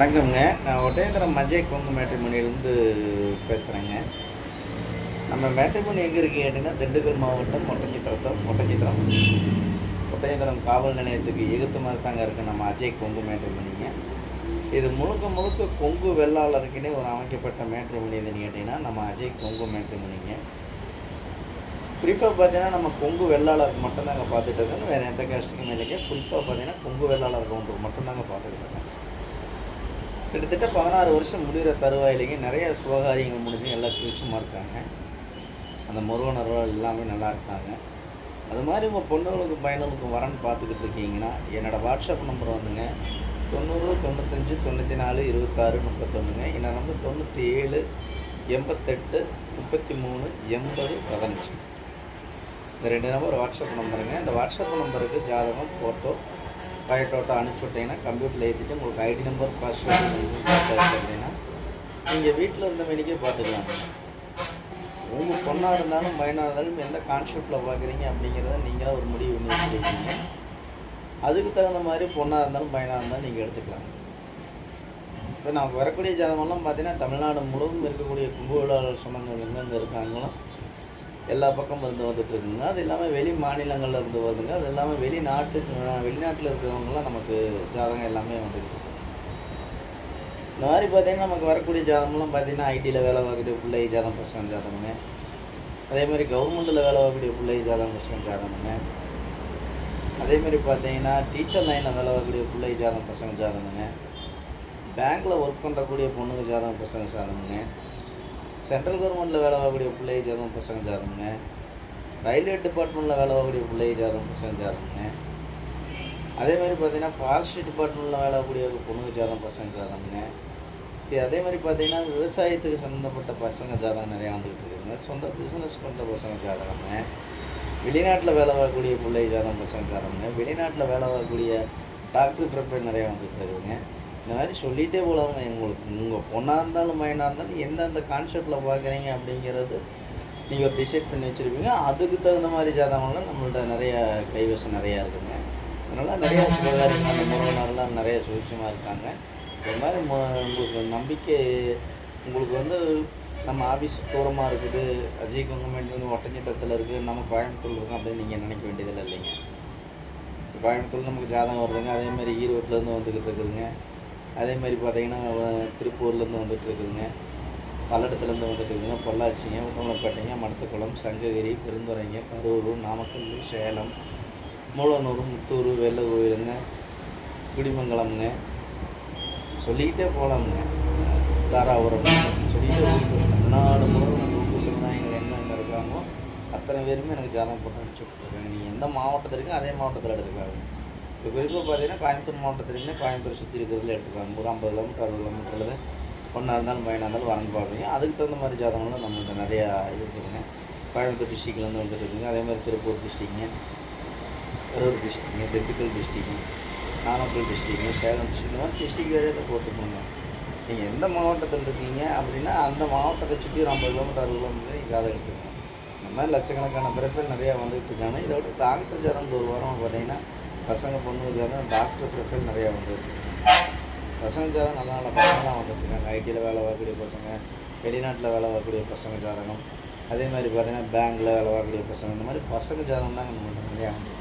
வணக்கம்ங்க. நான் ஒட்டேந்திரம் மஜே கொங்கு மேட்ரிமணிலேருந்து பேசுகிறேங்க நம்ம மேட்ரிமணி எங்கே இருக்குது கேட்டிங்கன்னா திண்டுக்கல் மாவட்டம் ஒட்டஞ்சித்திரத்தம் ஒட்டஞ்சித்திரம் ஒட்டஞ்சித்திரம் காவல் நிலையத்துக்கு எகுத்து மாதிரி தாங்க இருக்குது நம்ம அஜய் கொங்கு மேட்ரிமணிங்க இது முழுக்க முழுக்க கொங்கு வெள்ளாளருக்குன்னே ஒரு அமைக்கப்பட்ட மேட்ரிமணி எதுன்னு கேட்டிங்கன்னா நம்ம அஜய் கொங்கு மேட்ரிமணிங்க குறிப்பாக பார்த்தீங்கன்னா நம்ம கொங்கு வெள்ளாளருக்கு மட்டும்தாங்க பார்த்துட்டு இருக்கோம். வேறு எந்த கேஸ்ட்டுக்குமே இல்லைங்க. குறிப்பாக பார்த்தீங்கன்னா கொங்கு வெள்ளாளர் கவுண்டர் மட்டும்தாங்க பார்த்துட்டு இருக்கோம். கிட்டத்தட்ட பதினாறு வருஷம் முடிகிற தருவாயிலையும் நிறைய சுபகாரியங்கள் முடிஞ்சு எல்லா சுவிச்சமாக இருக்காங்க. அந்த முருகனர்கள் எல்லாமே நல்லா இருக்காங்க. அது மாதிரி உங்கள் பொண்ணுகளுக்கும் பையனுக்கு வரன்னு பார்த்துக்கிட்டு இருக்கீங்கன்னா என்னோடய வாட்ஸ்அப் நம்பர் வந்துங்க. தொண்ணூறு தொண்ணூத்தஞ்சு தொண்ணூற்றி நாலு இருபத்தாறு முப்பத்தொன்றுங்க என்னோட நம்பர் தொண்ணூற்றி ஏழு எண்பத்தெட்டு முப்பத்தி மூணு எண்பது பதினஞ்சு. இந்த ரெண்டு நம்பர் வாட்ஸ்அப் நம்பருங்க இந்த வாட்ஸ்அப் நம்பருக்கு ஜாதகம் ஃபோட்டோ பயோட்டோட்டோ அனுப்பிச்சி விட்டீங்கன்னா கம்ப்யூட்டரில் ஏற்றிட்டு உங்களுக்கு ஐடி நம்பர் பாஸ்வேர்டு அப்படின்னா நீங்கள் வீட்டில் இருந்த வேலைக்கே பார்த்துக்கலாம். உங்கள் பொண்ணாக இருந்தாலும் பையனாக இருந்தாலும் எந்த கான்செப்டில் பார்க்குறீங்க அப்படிங்கிறத நீங்களே ஒரு முடிவு பண்ணி வச்சுருக்கீங்க அதுக்கு தகுந்த மாதிரி பொண்ணாக இருந்தாலும் பையனாக இருந்தாலும் நீங்கள் எடுத்துக்கலாம். இப்போ நான் வரக்கூடிய ஜாதகம்லாம் பார்த்தீங்கன்னா தமிழ்நாடு முழுவதும் இருக்கக்கூடிய கும்பகோளாளர் சொந்தங்கள் எங்கெங்கே இருக்காங்களோ எல்லா பக்கமும் இருந்து வந்துட்டுருக்குங்க. அது இல்லாமல் வெளி மாநிலங்களில் இருந்து வருதுங்க. அது இல்லாமல் வெளிநாட்டுக்கு வெளிநாட்டில் இருக்கிறவங்கலாம் நமக்கு ஜாதகம் எல்லாமே வந்துட்டு இருக்கு இந்த மாதிரி பார்த்தீங்கன்னா நமக்கு வரக்கூடிய ஜாதகம்லாம் பார்த்தீங்கன்னா ஐடியில் வேலை பார்க்கக்கூடிய பிள்ளை ஜாதகம் பசங்க ஜாதகங்க அதே மாதிரி கவர்மெண்ட்டில் வேலை பார்க்கக்கூடிய பிள்ளை ஜாதகம் பசங்க ஜாதகங்க அதே மாதிரி பார்த்தீங்கன்னா டீச்சர் லைனில் வேலை பார்க்கக்கூடிய பிள்ளை ஜாதகம் பசங்க ஜாதகங்க பேங்க்கில் ஒர்க் பண்ணுறக்கூடிய பொண்ணுங்க ஜாதகம் பசங்க ஜாதகங்க சென்ட்ரல் கவர்மெண்ட்டில் வேலை பார்க்கக்கூடிய பிள்ளை ஜாதகம் பசங்க ஜாதகங்க ரயில்வே டிபார்ட்மெண்ட்டில் வேலை பார்க்கக்கூடிய பிள்ளை ஜாதகம் பசங்க ஜாதகங்க அதே மாதிரி பார்த்தீங்கன்னா ஃபாரஸ்ட் டிபார்ட்மெண்ட்டில் வேலை பார்க்கக்கூடிய பொண்ணுங்க ஜாதகம் பசங்க ஜாதகங்க அதே மாதிரி பார்த்தீங்கன்னா விவசாயத்துக்கு சம்மந்தப்பட்ட பசங்க ஜாதகம் நிறையா வந்துக்கிட்டு இருக்குதுங்க. சொந்த பிஸ்னஸ் பண்ணுற பசங்க ஜாதகங்க வெளிநாட்டில் வேலை வரக்கூடிய பிள்ளை ஜாதகம் பசங்க ஜாதகங்க வெளிநாட்டில் வேலை வரக்கூடிய டாக்டர் ப்ரிப்பேர் நிறையா வந்துகிட்டு இருக்குதுங்க. இந்த மாதிரி சொல்லிகிட்டே போலவங்க. உங்களுக்கு உங்கள் பொண்ணாக இருந்தாலும் பையனாக இருந்தாலும் எந்தெந்த கான்செப்டில் பார்க்குறீங்க அப்படிங்கிறது நீங்கள் ஒரு டிசைட் பண்ணி வச்சுருப்பீங்க. அதுக்கு தகுந்த மாதிரி ஜாதகம்லாம் நம்மள்ட்ட நிறைய கைவசம் நிறையா இருக்குதுங்க அதனால் நிறையா சுபகாரியங்கள் அந்த முருகனர்லாம் நிறைய சூழ்ச்சியமாக இருக்காங்க. இது மாதிரி உங்களுக்கு நம்பிக்கை உங்களுக்கு வந்து நம்ம ஆஃபீஸ் தூரமாக இருக்குது. அஜய் குங்கமேட்டு ஒட்டஞ்சத்தத்தில் இருக்குது நம்ம கோயம்புத்தூர் இருக்கோம் அப்படின்னு நீங்கள் நினைக்க வேண்டியதில்லை இல்லைங்க. கோயம்புத்தூர் நமக்கு ஜாதகம் வருதுங்க. அதேமாதிரி ஈரோட்டில் ஈரோட்டிலேருந்து வந்துக்கிட்டு இருக்குதுங்க. அதே மாதிரி பார்த்தீங்கன்னா திருப்பூர்லேருந்து வந்துட்டு இருக்குதுங்க. பல்லடத்துலேருந்து வந்துட்டு இருக்குதுங்க. பொள்ளாச்சிங்க உடம்பேட்டைங்க மடத்துக்குளம் சங்ககிரி பெருந்துறைங்க கரூர் நாமக்கல் சேலம் மூலனூர் முத்தூர் வெள்ளை கோயிலுங்க குடிமங்கலம்ங்க. சொல்லிக்கிட்டே போகலாமுங்க தாராபுரம் சொல்லிக்கிட்டே போயிட்டு தமிழ்நாடு முழுவதும் குரூப்பு சமுதாயங்கள் எங்கெங்கே இருக்காங்களோ அத்தனை பேருமே எனக்கு ஜாதகம் போட்டு அனுப்பிச்சி விட்ருக்காங்க நீங்கள் எந்த மாவட்டத்தில் இருக்கோ அதே மாவட்டத்தில் எடுத்துக்காங்க இப்போ குறிப்பாக பார்த்தீங்கன்னா கோயம்புத்தூர் மாவட்டத்தில் கோயம்புத்தூர் சுற்றி இருக்கிறதுல எடுத்துக்கலாம் ஒரு ஐம்பது கிலோமீட்டர் அறுபது கிலோமீட்டரில் ஒன்றா இருந்தாலும் பையனாக இருந்தாலும் வரன்னு பார்ப்பீங்க அதுக்கு தகுந்த மாதிரி ஜாதகங்களும் நம்மள்கிட்ட நிறையா இது இருக்குதுங்க. கோயம்புத்தூர் டிஸ்ட்ரிக்ட்லேருந்து வந்துட்டு இருக்குங்க. அதே மாதிரி திருப்பூர் டிஸ்ட்ரிக்ங்க கரூர் டிஸ்ட்ரிக்ங்க திண்டுக்கல் டிஸ்ட்ரிக்ங்க நாமக்கல் டிஸ்ட்ரிக்ங்க சேலம் டிஸ்ட்ரிக் இந்த மாதிரி டிஸ்ட்ரிக் ஏரியாவில் போட்டுக்கோங்க நீங்கள் எந்த மாவட்டத்தில் இருக்கீங்க அப்படின்னா அந்த மாவட்டத்தை சுற்றி ஒரு ஐம்பது கிலோமீட்டர் அறுபது கிலோமீட்டர் ஜாதகம் எடுத்துக்கணும் இந்த மாதிரி லட்சக்கணக்கான பிறப்பில் நிறையா வந்துகிட்டு இருக்காங்க. இதோட டாக்டர் ஜாதகம் ஒரு வாரம் பார்த்தீங்கன்னா பசங்க பொண்ணு ஜாதகம் டாக்டர் ப்ரிஃபர் நிறையா வந்துருக்கு. பசங்க ஜாதகம் நல்ல நல்ல பசங்களாம் வந்துட்டு ஐடியில் வேலை பார்க்கக்கூடிய பசங்க வெளிநாட்டில் வேலை பார்க்கக்கூடிய பசங்க ஜாதகம். அதே மாதிரி பார்த்தீங்கன்னா பேங்க்கில் வேலை பார்க்கக்கூடிய பசங்க இந்த மாதிரி பசங்க ஜாதகம் தாங்க நம்மள்ட்ட நிறையா வந்துட்டு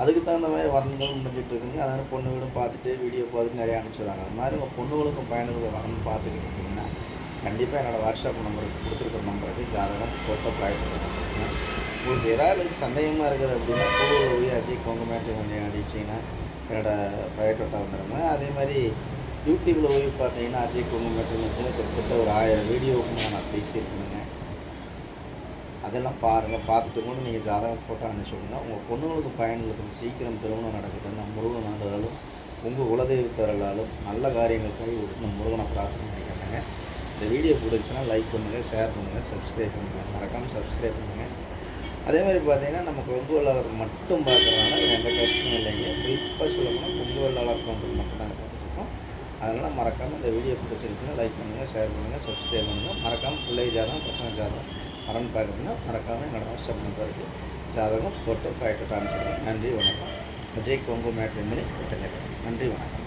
அதுக்கு தகுந்த மாதிரி வரன்களும் முடிஞ்சிட்டு இருக்குங்க அதனால் பொண்ணு வீடும் பார்த்துட்டு வீடியோ பார்த்துட்டு நிறையா அனுப்பிச்சுடுறாங்க அது மாதிரி உங்கள் பொண்ணுகளுக்கும் பையனுக்கும் வரணும்னு பார்த்துக்கிட்டு இருக்கீங்கன்னா கண்டிப்பாக என்னோடய வாட்ஸ்அப் நம்பருக்கு கொடுத்துருக்குற நம்பருக்கு ஜாதகம் ஃபோட்டோ ப்ராடக்ட் உங்களுக்கு ஏதாவது சந்தேகமாக இருக்குது அப்படின்னா கூடூர் போய் அஜய் கொங்குமேட்டு கொஞ்சம் அடிச்சிங்கன்னா என்னோடய பயோட்டோட்டா வந்துடுங்க அதே மாதிரி யூடியூப்பில் போய் பார்த்தீங்கன்னா அஜய் கொங்குமேட்டு வந்து கிட்டத்தட்ட ஒரு ஆயிரம் வீடியோவுக்கு நான் பேசியிருக்கேனுங்க அதெல்லாம் பாருங்கள் பார்த்துட்டு கூட நீங்கள் ஜாதகம் ஃபோட்டோ அனுப்பிச்சி விடுங்க. உங்கள் பொண்ணுங்களுக்கு பயனுக்கு சீக்கிரம் திருமணம் நடக்குதுன்னு முருகன் ஆண்டுகளும் உங்கள் குலதெய்வத்தரலாலும் நல்ல காரியங்கள் கை விட்டு முருகனை பிரார்த்தனை பண்ணிக்கிறேங்க இந்த வீடியோ பிடிச்சுன்னா லைக் பண்ணுங்கள் ஷேர் பண்ணுங்கள் சப்ஸ்கிரைப் பண்ணுங்கள் மறக்காமல் சப்ஸ்கிரைப் பண்ணுங்கள் அதே மாதிரி பார்த்தீங்கன்னா நம்ம கொங்கு வெள்ளாளர் மட்டும் பார்க்குறதுனால எந்த கஷ்டமும் இல்லைங்க குறிப்பாக சொல்லப்போனால் கொங்கு வெள்ளாளர் கவுண்டர் மட்டும் தான் பார்த்துருக்கோம். அதனால் மறக்காமல் இந்த வீடியோ பிடிச்சிருச்சுன்னா லைக் பண்ணுங்கள் ஷேர் பண்ணுங்கள் சப்ஸ்கிரைப் பண்ணுங்கள் மறக்காமல் பிள்ளை ஜாதகம் பசங்க ஜாதகம் வரன்னு பார்க்குறதுனா மறக்காமல் என்னோடய வாட்ஸ்அப் நம்பருக்கு ஜாதகம் ஃபோட்டோ ஃபைட்டோ அனுப்பிச்சுடுங்க நன்றி வணக்கம். அஜய் கொங்கு மேட்ரிமணி நன்றி வணக்கம்.